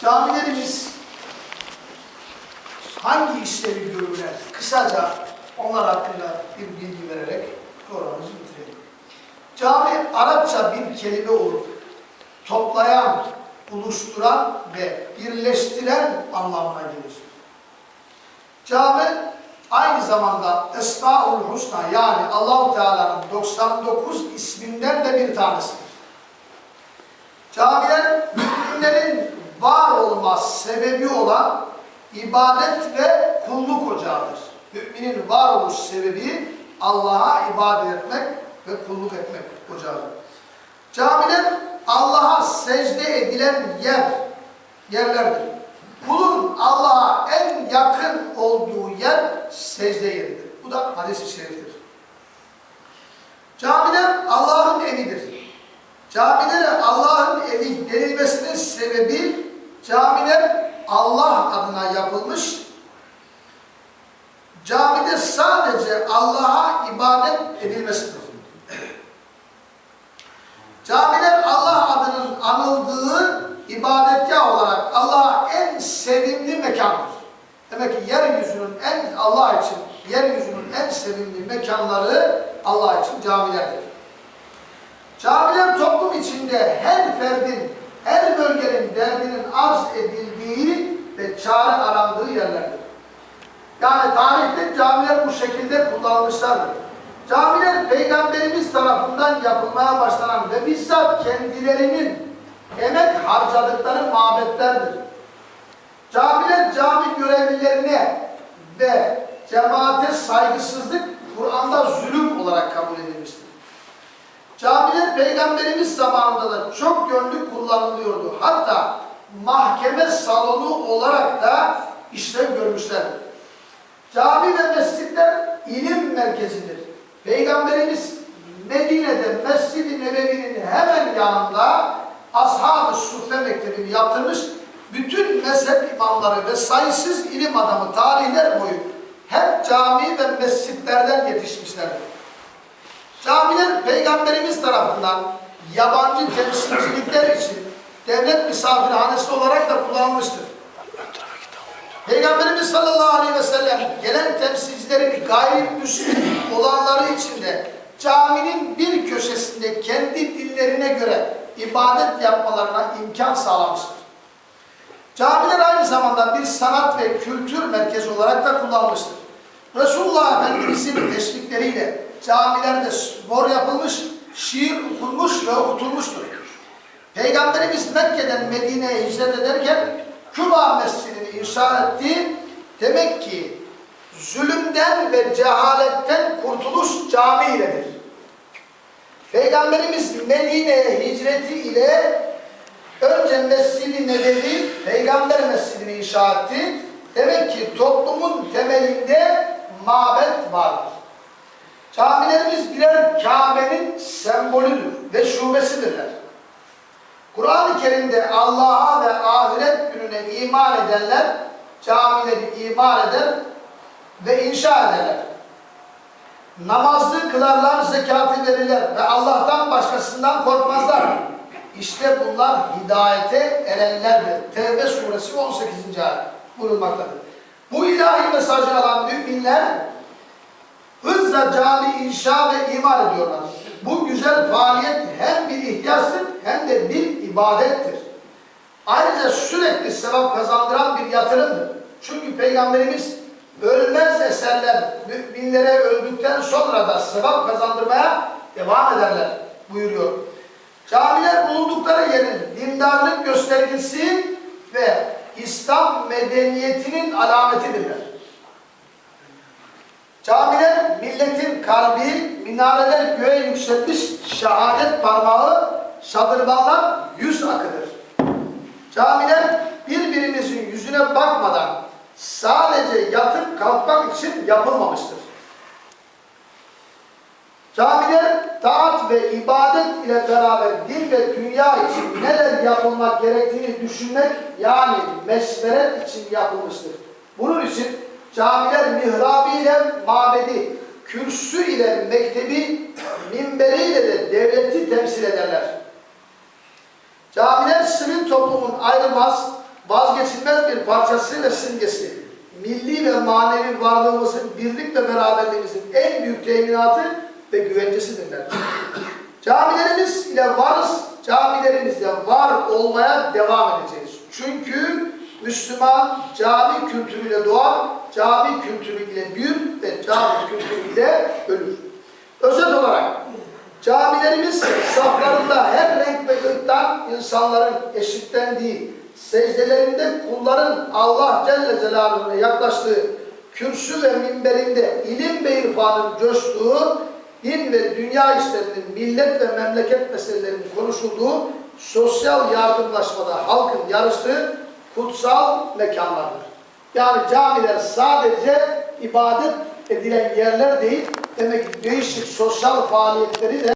Camilerimiz hangi işlevi görürler? Kısaca onlar hakkında bir bilgi vererek programımızı bitirelim. Cami Arapça bir kelime olup toplayan, buluşturan ve birleştiren anlamına gelir. Cami aynı zamanda Esmaül Husna yani Allahu Teala'nın 99 isminden de bir tanesidir. Camiler müminlerin var olma sebebi olan ibadet ve kulluk ocağıdır. Müminin varoluş sebebi Allah'a ibadet etmek ve kulluk etmek ocağıdır. Camiler Allah'a secde edilen yer, yerlerdir. Kulun Allah'a en yakın olduğu yer secde yeridir. Bu da hadis-i şeriftir. Camiler Allah'ın evidir. Camilere Allah'ın evi denilmesinin sebebi camiler Allah adına yapılmış. Camide sadece Allah'a ibadet edilmesidir. Camiler Allah adının anıldığı ibadetgah olarak Allah'a en sevimli mekandır. Demek ki yeryüzünün en Allah için yeryüzünün en sevimli mekanları Allah için camilerdir. Camiler toplum içinde her ferdin, her bölgenin derdinin arz edildiği ve çare arandığı yerlerdir. Yani tarihte camiler bu şekilde kullanılmışlardır. Camiler Peygamberimiz tarafından yapılmaya başlanan ve bizzat kendilerinin emek harcadıkları mabetlerdir. Camiler cami görevlilerine ve cemaate saygısızlık Kur'an'da zulüm olarak kabul edilmiştir. Camiler Peygamberimiz zamanında da çok yönlü kullanılıyordu. Hatta mahkeme salonu olarak da işlev görmüşlerdir. Cami ve mescitler ilim merkezidir. Peygamberimiz Medine'de Mescid-i Nebevi'nin hemen yanında Ashab-ı Suffe Mektebi'ni yaptırmış. Bütün mezhep imamları ve sayısız ilim adamı tarihler boyu hep cami ve mescitlerden yetişmişlerdir. Camiler Peygamberimiz tarafından yabancı temsilcilikler için devlet misafirhanesi olarak da kullanılmıştır. Peygamberimiz sallallahu aleyhi ve sellem gelen temsilcilerin gayrimüslim olanları için de caminin bir köşesinde kendi dillerine göre ibadet yapmalarına imkan sağlamıştır. Camiler aynı zamanda bir sanat ve kültür merkezi olarak da kullanılmıştır. Resulullah Efendimizin teşvikleriyle camilerde spor yapılmış, şiir okunmuş ve okutulmuştur. Peygamberimiz Mekke'den Medine'ye hicret ederken Küba Mescidi'ni inşa etti. Demek ki zulümden ve cehaletten kurtuluş cami iledir. Peygamberimiz Medine'ye hicreti ile önce Mescid-i Nebevi, Peygamber Mescidini inşa etti. Demek ki toplumun temelinde mabet vardır. Camilerimiz birer Kabe'nin sembolüdür ve şubesidirler. Kur'an-ı Kerim'de Allah'a ve ahiret iman edenler camileri imar eder ve inşa ederler. Namazlı kılarlar, zekatı verirler ve Allah'tan başkasından korkmazlar. İşte bunlar hidayete erenlerdir. Tevbe suresi 18. ayet buyurulmaktadır. Bu ilahi mesajı alan müminler hızla cami inşa ve imar ediyorlar. Bu güzel faaliyet hem bir ihtiyaçtır hem de bir ibadettir. Ayrıca sürekli sevap kazandıran bir yatırımdır. Çünkü Peygamberimiz ölmez eserler müminlere öldükten sonra da sevap kazandırmaya devam ederler buyuruyor. Camiler bulundukları yerin dindarlık göstergesi ve İslam medeniyetinin alametidirler. Camiler milletin kalbi, minareler göğe yükselmiş şehadet parmağı, şadırvanlar yüz akıdır. Camiler birbirimizin yüzüne bakmadan sadece yatıp kalkmak için yapılmamıştır. Camiler taat ve ibadet ile beraber din ve dünya için neler yapılmak gerektiğini düşünmek yani meşveret için yapılmıştır. Bunun için camiler mihrabı ile mabedi, kürsü ile mektebi, minberiyle de devleti temsil ederler. Camiler sivil toplumun ayrılmaz vazgeçilmez bir parçası ve simgesi. Milli ve manevi varlığımızın, birlik ve beraberliğimizin en büyük teminatı ve güvencesidirler. Camilerimiz ile varız, camilerimizde var olmaya devam edeceğiz. Çünkü Müslüman cami kültürüyle doğar, cami kültürüyle büyür ve cami kültürüyle ölür. Özet olarak camilerimiz saflarında her renk ırktan insanların eşitlendiği, secdelerinde kulların Allah Celle Celaluhu'na yaklaştığı, kürsü ve minberinde ilim ve irfanın coştuğu, din ve dünya işlerinin, millet ve memleket meselelerinin konuşulduğu, sosyal yardımlaşmada halkın yarıştığı kutsal mekanlardır. Yani camiler sadece ibadet edilen yerler değil, demek ki değişik sosyal faaliyetleri de